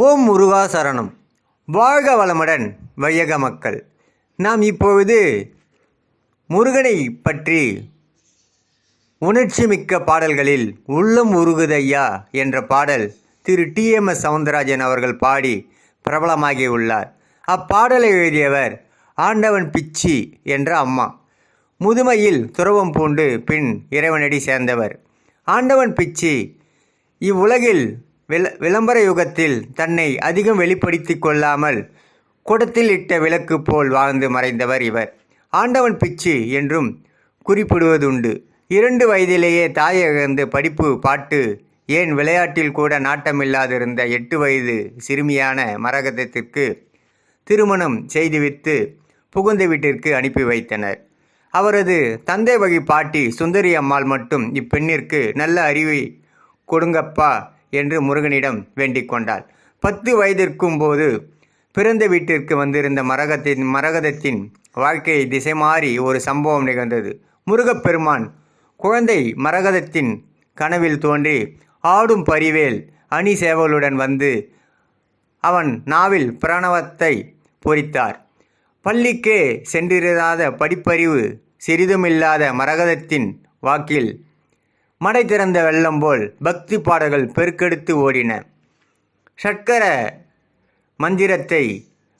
ஓம் முருகா சரணம். வாழ்க வளமுடன் வையக மக்கள். நாம் இப்பொழுது முருகனை பற்றி உணர்ச்சிமிக்க பாடல்களில் உள்ளம் உருகுதையா என்ற பாடல் திரு டிஎம்எஸ் சவுந்தரராஜன் அவர்கள் பாடி பிரபலமாகி உள்ளார். அப்பாடலை எழுதியவர் ஆண்டவன் பிச்சி என்ற அம்மா. முதுமையில் துறவம் பூண்டு பின் இறைவனடி சேர்ந்தவர். ஆண்டவன் பிச்சி இவ்வுலகில் விளம்பர யுகத்தில் தன்னை அதிகம் வெளிப்படுத்தி கொள்ளாமல் குடத்தில் இட்ட விளக்கு போல் வாழ்ந்து மறைந்தவர் இவர். ஆண்டவன் பிச்சு என்றும் குறிப்பிடுவதுண்டு. இரண்டு வயதிலேயே தாயை படிப்பு பாட்டு ஏன் விளையாட்டில் கூட நாட்டமில்லாதிருந்த எட்டு வயது சிறுமியான மரகதத்திற்கு திருமணம் செய்துவித்து புகுந்த வீட்டிற்கு அனுப்பி வைத்தனர். அவரது தந்தை வகை பாட்டி சுந்தரி அம்மாள் மட்டும் இப்பெண்ணிற்கு நல்ல அறிவை கொடுங்கப்பா என்று முருகனிடம் வேண்டிக் கொண்டாள். பத்து வயதிற்கும் போது பிறந்த வீட்டிற்கு வந்திருந்த மரகத்தின் மரகதத்தின் வாழ்க்கையை திசை மாறி ஒரு சம்பவம் நிகழ்ந்தது. முருகப்பெருமான் குழந்தை மரகதத்தின் கனவில் தோன்றி ஆடும் பரிவேல் அணி சேவலுடன் வந்து அவன் நாவில் பிரணவத்தை பொறித்தார். பள்ளிக்கே சென்றிராத படிப்பறிவு சிறிதுமில்லாத மரகதத்தின் வாக்கில் மடை திறந்த வெள்ளம் போல் பக்தி பாடல்கள் பெருக்கெடுத்து ஓடின. சர்க்கர மந்திரத்தை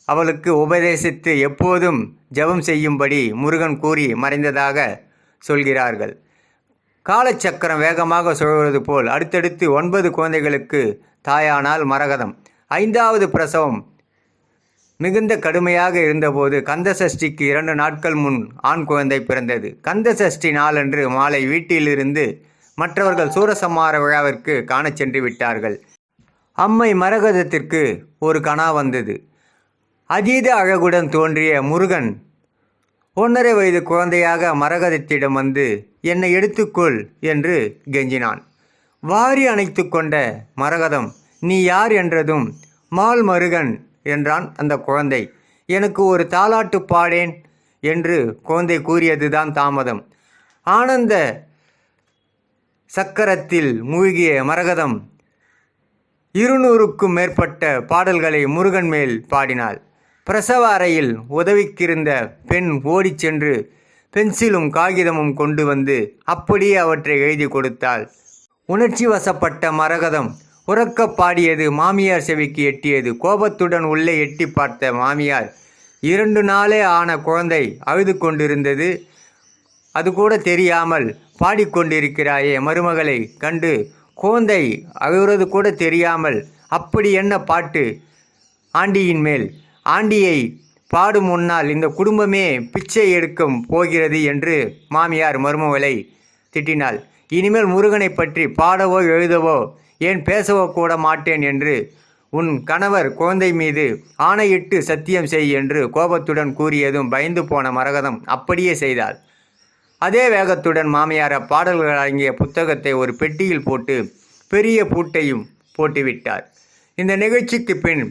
அவளுக்கு உபதேசித்து எப்போதும் ஜெபம் செய்யும்படி முருகன் கூறி மறைந்ததாக சொல்கிறார்கள். காலச்சக்கரம் வேகமாக சுழல்வது போல் அடுத்தடுத்து ஒன்பது குழந்தைகளுக்கு தாயானால் மரகதம். ஐந்தாவது பிரசவம் மிகுந்த கடுமையாக இருந்தபோது கந்த சஷ்டிக்கு இரண்டு நாட்கள் முன் ஆண் குழந்தை பிறந்தது. கந்த சஷ்டி நாளன்று மாலை வீட்டிலிருந்து மற்றவர்கள் சூரசம்மார விழாவிற்கு காணச் சென்று விட்டார்கள். அம்மை மரகதத்திற்கு ஒரு கணா வந்தது. அதீத அழகுடன் தோன்றிய முருகன் ஒன்றரை வயது குழந்தையாக மரகதத்திடம் வந்து என்னை எடுத்துக்கொள் என்று கெஞ்சினான். வாரி அணைத்து கொண்ட மரகதம் நீ யார் என்றதும் மால் மருகன் என்றான் அந்த குழந்தை. எனக்கு ஒரு தாலாட்டு பாடேன் என்று குழந்தை கூறியதுதான் தாமதம். ஆனந்த சக்கரத்தில் மூழ்கிய மரகதம் இருநூறுக்கும் மேற்பட்ட பாடல்களை முருகன் மேல் பாடினாள். பிரசவ அறையில் உதவிக்கிருந்த பெண் ஓடிச் சென்று பென்சிலும் காகிதமும் கொண்டு வந்து அப்படியே அவற்றை எழுதி கொடுத்தாள். உணர்ச்சி வசப்பட்ட மரகதம் உறக்க பாடியது மாமியார் செவிக்கு எட்டியது. கோபத்துடன் உள்ளே எட்டி பார்த்த மாமியார் இரண்டு நாளே ஆன குழந்தை அழுது கொண்டிருந்தது. அது கூட தெரியாமல் பாடிக்கொண்டிருக்கிறாயே மருமகளை கண்டு குழந்தை அவரது கூட தெரியாமல் அப்படி என்ன பாட்டு? ஆண்டியின் மேல். ஆண்டியை பாடும் முன்னால் இந்த குடும்பமே பிச்சை எடுக்கும் போகிறது என்று மாமியார் மருமகளை திட்டினாள். இனிமேல் முருகனை பற்றி பாடவோ எழுதவோ ஏன் பேசவோ கூட மாட்டேன் என்று உன் கணவர் குழந்தை மீது ஆணையிட்டு சத்தியம் செய் என்று கோபத்துடன் கூறியதும் பயந்து போன மரகதம் அப்படியே செய்தாள். அதே வேகத்துடன் மாமியார் அப்பாடல்கள் அடங்கிய புத்தகத்தை ஒரு பெட்டியில் போட்டு பெரிய பூட்டையும் போட்டுவிட்டார். இந்த நிகழ்ச்சிக்கு பின்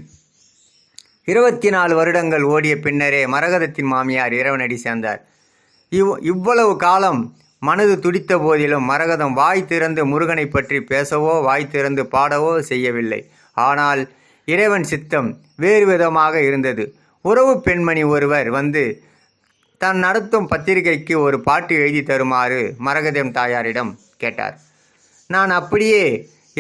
இருபத்தி நாலு வருடங்கள் ஓடிய பின்னரே மரகதத்தின் மாமியார் இறைவனடி சேர்ந்தார். இவ் இவ்வளவு காலம் மனது துடித்த போதிலும் மரகதம் வாய் திறந்து முருகனை பற்றி பேசவோ வாய் திறந்து பாடவோ செய்யவில்லை. ஆனால் இறைவன் சித்தம் வேறு விதமாக இருந்தது. உறவு பெண்மணி ஒருவர் வந்து தான் நடத்தும் பத்திரிகைக்கு ஒரு பாட்டு எழுதி தருமாறு மரகதம் தாயாரிடம் கேட்டார். நான் அப்படியே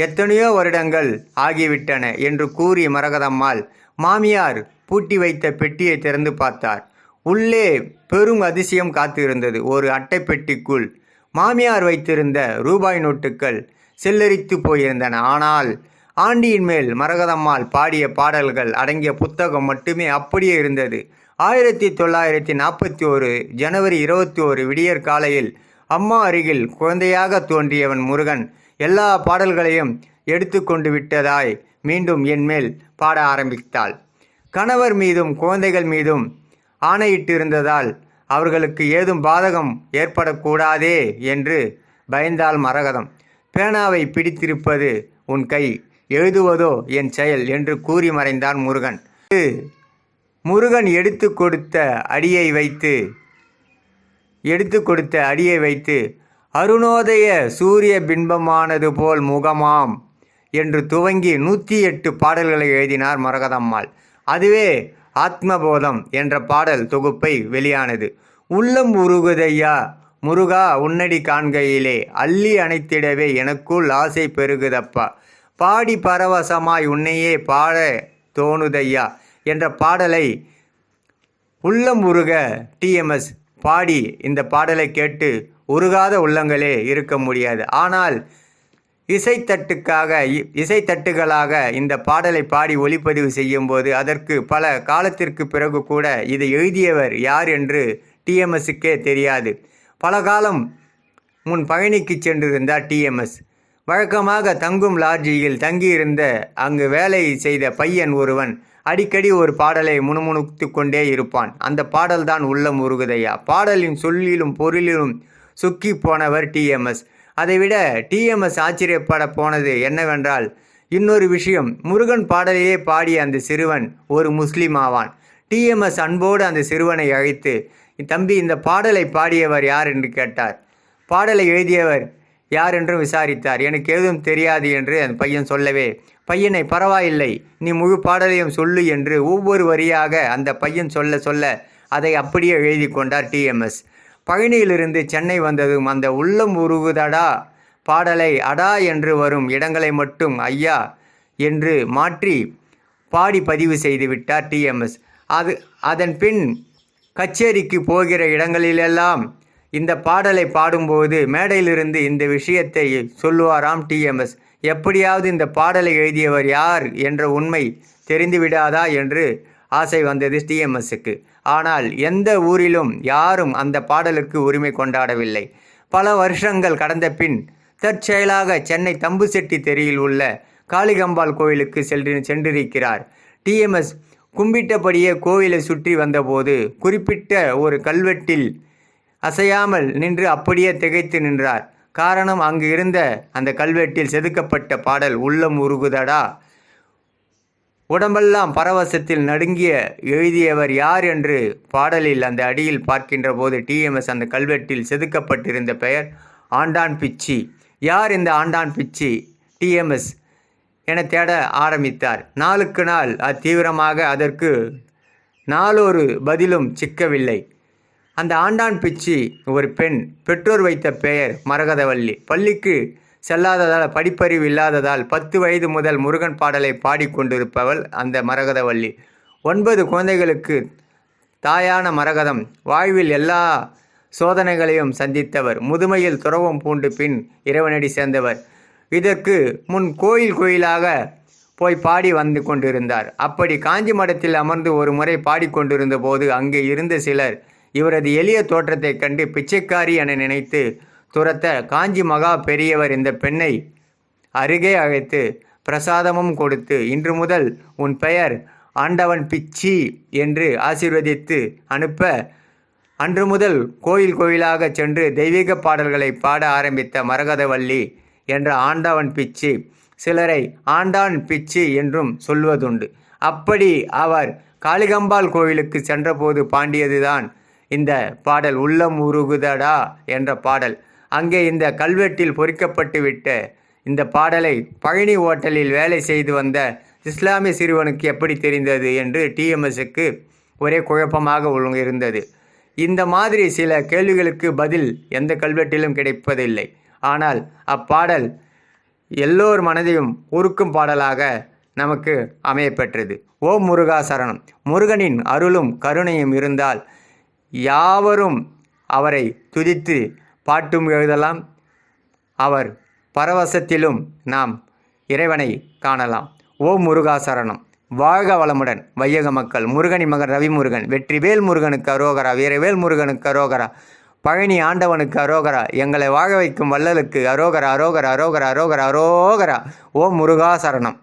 எத்தனையோ வருடங்கள் ஆகிவிட்டன என்று கூறி மரகதம்மாள் மாமியார் பூட்டி வைத்த பெட்டியை திறந்து பார்த்தார். உள்ளே பெரும் அதிசயம் காத்திருந்தது. ஒரு அட்டை பெட்டிக்குள் மாமியார் வைத்திருந்த ரூபாய் நோட்டுகள் செல்லரித்து போயிருந்தன. ஆனால் ஆண்டியின் மேல் மரகதம்மாள் பாடிய பாடல்கள் அடங்கிய புத்தகம் மட்டுமே அப்படியே இருந்தது. ஆயிரத்தி தொள்ளாயிரத்தி நாற்பத்தி ஒரு ஜனவரி இருபத்தி ஒரு விடியற் காலையில் அம்மா அருகில் குழந்தையாக தோன்றியவன் முருகன் எல்லா பாடல்களையும் எடுத்து கொண்டு விட்டதாய் மீண்டும் என்மேல் பாட ஆரம்பித்தாள். கணவர் மீதும் குழந்தைகள் மீதும் ஆணையிட்டிருந்ததால் அவர்களுக்கு ஏதும் பாதகம் ஏற்படக்கூடாதே என்று பயந்தாள் மரகதம். பேனாவை பிடித்திருப்பது உன் கை எழுதுவதோ என் செயல் என்று கூறி மறைந்தான் முருகன். முருகன் எடுத்து கொடுத்த அடியை வைத்து எடுத்து கொடுத்த அடியை வைத்து அருணோதய சூரிய பின்பமானது போல் முகமாம் என்று துவங்கி நூற்றி எட்டு பாடல்களை எழுதினார் மரகதம்மாள். அதுவே ஆத்மபோதம் என்ற பாடல் தொகுப்பை வெளியானது. உள்ளம் உருகுதையா முருகா உன்னடி காண்கையிலே அள்ளி அணைத்திடவே எனக்குள் ஆசை பெருகுதப்பா. பாடி பரவசமாய் உன்னையே பாட தோணுதையா என்ற பாடலை உள்ளம் உருக டிஎம்எஸ் பாடி இந்த பாடலை கேட்டு உருகாத உள்ளங்களே இருக்க முடியாது. ஆனால் இசைத்தட்டுக்காக இ- இசைத்தட்டுகளாக இந்த பாடலை பாடி ஒளிப்பதிவு செய்யும்போது அதற்கு பல காலத்திற்கு பிறகு கூட இதை எழுதியவர் யார் என்று டிஎம்எஸுக்கே தெரியாது. பல காலம் முன் பயணிக்கு சென்றிருந்தார் டிஎம்எஸ் வழக்கமாக தங்கும் லாட்ஜியில் தங்கியிருந்த அங்கு வேலை செய்த பையன் ஒருவன் அடிக்கடி ஒரு பாடலை முணுமுணுத்து கொண்டே இருப்பான். அந்த பாடல்தான் உள்ளம் முருகதையா பாடலின் சொல்லிலும் பொருளிலும் சுக்கி போனவர் டிஎம்எஸ் அதைவிட டிஎம்எஸ் ஆச்சரியப்பட போனது என்னவென்றால் இன்னொரு விஷயம். முருகன் பாடலையே பாடிய அந்த சிறுவன் ஒரு முஸ்லீம் ஆவான். டிஎம்எஸ் அன்போடு அந்த சிறுவனை அழைத்து தம்பி இந்த பாடலை பாடியவர் யார்? என்று கேட்டார். பாடலை எழுதியவர் யார் என்றும் விசாரித்தார்? எனக்கு எதுவும் தெரியாது என்று அந்த பையன் சொல்லவே பையனை பரவாயில்லை நீ முழு பாடலையும் சொல்லு என்று ஒவ்வொரு வரியாக அந்த பையன் சொல்ல சொல்ல அதை அப்படியே எழுதி கொண்டார் டிஎம்எஸ் பழனியிலிருந்து சென்னை வந்ததும் அந்த உள்ளம் உருகுதடா பாடலை அடா என்று வரும் இடங்களை மட்டும் ஐயா என்று மாற்றி பாடி பதிவு செய்து விட்டார் டிஎம்எஸ் அது அதன் பின் கச்சேரிக்கு போகிற இடங்களிலெல்லாம் இந்த பாடலை பாடும்போது மேடையிலிருந்து இந்த விஷயத்தை சொல்லுவாராம் டிஎம்எஸ் எப்படியாவது இந்த பாடலை எழுதியவர் யார் என்ற உண்மை தெரிந்துவிடாதா என்று ஆசை வந்தது டிஎம்எஸ்ஸுக்கு ஆனால் எந்த ஊரிலும் யாரும் அந்த பாடலுக்கு உரிமை கொண்டாடவில்லை. பல வருஷங்கள் கடந்த பின் தற்செயலாக சென்னை தம்புசெட்டி தெருவில் உள்ள காளிகம்பாள் கோயிலுக்கு சென்று சென்றிருக்கிறார். டிஎம்எஸ் கும்பிட்டபடியே கோவிலை சுற்றி வந்தபோது குறிப்பிட்ட ஒரு கல்வெட்டில் அசையாமல் நின்று அப்படியே திகைத்து நின்றார். காரணம் அங்கு இருந்த அந்த கல்வெட்டில் செதுக்கப்பட்ட பாடல் உள்ளம் உருகுதடா. உடம்பெல்லாம் பரவசத்தில் நடுங்கிய எழுதியவர் யார் என்று பாடலில் அந்த அடியில் பார்க்கின்ற போது டிஎம்எஸ் அந்த கல்வெட்டில் செதுக்கப்பட்டிருந்த பெயர் ஆண்டான் பிச்சி. யார் இந்த ஆண்டான் பிச்சி? டிஎம்எஸ் என தேட ஆரம்பித்தார். நாளுக்கு நாள் அத்தீவிரமாக அதற்கு நாளொரு பதிலும் சிக்கவில்லை. அந்த ஆண்டான் பிச்சி ஒரு பெண் பெற்றோர் வைத்த பெயர் மரகதவள்ளி பள்ளிக்கு செல்லாததால் படிப்பறிவு இல்லாததால் பத்து வயது முதல் முருகன் பாடலை பாடிக்கொண்டிருப்பவள் அந்த மரகதவள்ளி ஒன்பது குழந்தைகளுக்கு தாயான மரகதம். வாழ்வில் எல்லா சோதனைகளையும் சந்தித்தவர். முதுமையில் துறவம் பூண்டு பின் இறைவனடி சேர்ந்தவர். இதற்கு முன் கோயில் கோயிலாக போய் பாடி வந்து கொண்டிருந்தார். அப்படி காஞ்சி மடத்தில் அமர்ந்து ஒரு முறை பாடிக்கொண்டிருந்த போது அங்கே இருந்த சிலர் இவரது எளிய தோற்றத்தைக் கண்டு பிச்சைக்காரி என நினைத்து துரத்த காஞ்சி மகா பெரியவர் இந்த பெண்ணை அருகே அழைத்து பிரசாதமும் கொடுத்து இன்று முதல் உன் பெயர் ஆண்டவன் பிச்சி என்று ஆசீர்வதித்து அனுப்ப அன்று முதல் கோயில் கோயிலாக சென்று தெய்வீக பாடல்களை பாட ஆரம்பித்த மரகதவள்ளி என்ற ஆண்டவன் பிச்சி சிலரை ஆண்டான் பிச்சி என்றும் சொல்வதுண்டு. அப்படி அவர் காளிகம்பாள் கோயிலுக்கு சென்றபோது பாண்டியதுதான் இந்த பாடல் உள்ளம் உருகுதடா என்ற பாடல். அங்கே இந்த கல்வெட்டில் பொறிக்கப்பட்டுவிட்ட இந்த பாடலை பழனி ஓட்டலில் வேலை செய்து வந்த இஸ்லாமிய சிறுவனுக்கு எப்படி தெரிந்தது என்று டிஎம்எஸ்க்கு ஒரே குழப்பமாக இருந்தது இந்த மாதிரி சில கேள்விகளுக்கு பதில் எந்த கல்வெட்டிலும் கிடைப்பதில்லை. ஆனால் அப்பாடல் எல்லோர் மனதையும் உருக்கும் பாடலாக நமக்கு அமையப்பெற்றது. ஓம் முருகா சரணம் முருகனின் அருளும் கருணையும் இருந்தால் யாவரும் அவரை துதித்து பாட்டும் எழுதலாம். அவர் பரவசத்திலும் நாம் இறைவனை காணலாம். ஓம் முருகா சரணம். வாழ்க வளமுடன். வையக மக்கள். முருகனி மகன் ரவிமுருகன். வெற்றிவேல் முருகனுக்கு அரோகரா. வீரவேல் முருகனுக்கு அரோகரா. பழனி ஆண்டவனுக்கு அரோகரா. எங்களை வாழ வைக்கும் வள்ளலுக்கு அரோகரா அரோகரா அரோகரா அரோகரா அரோகரா. ஓம் முருகா சரணம்.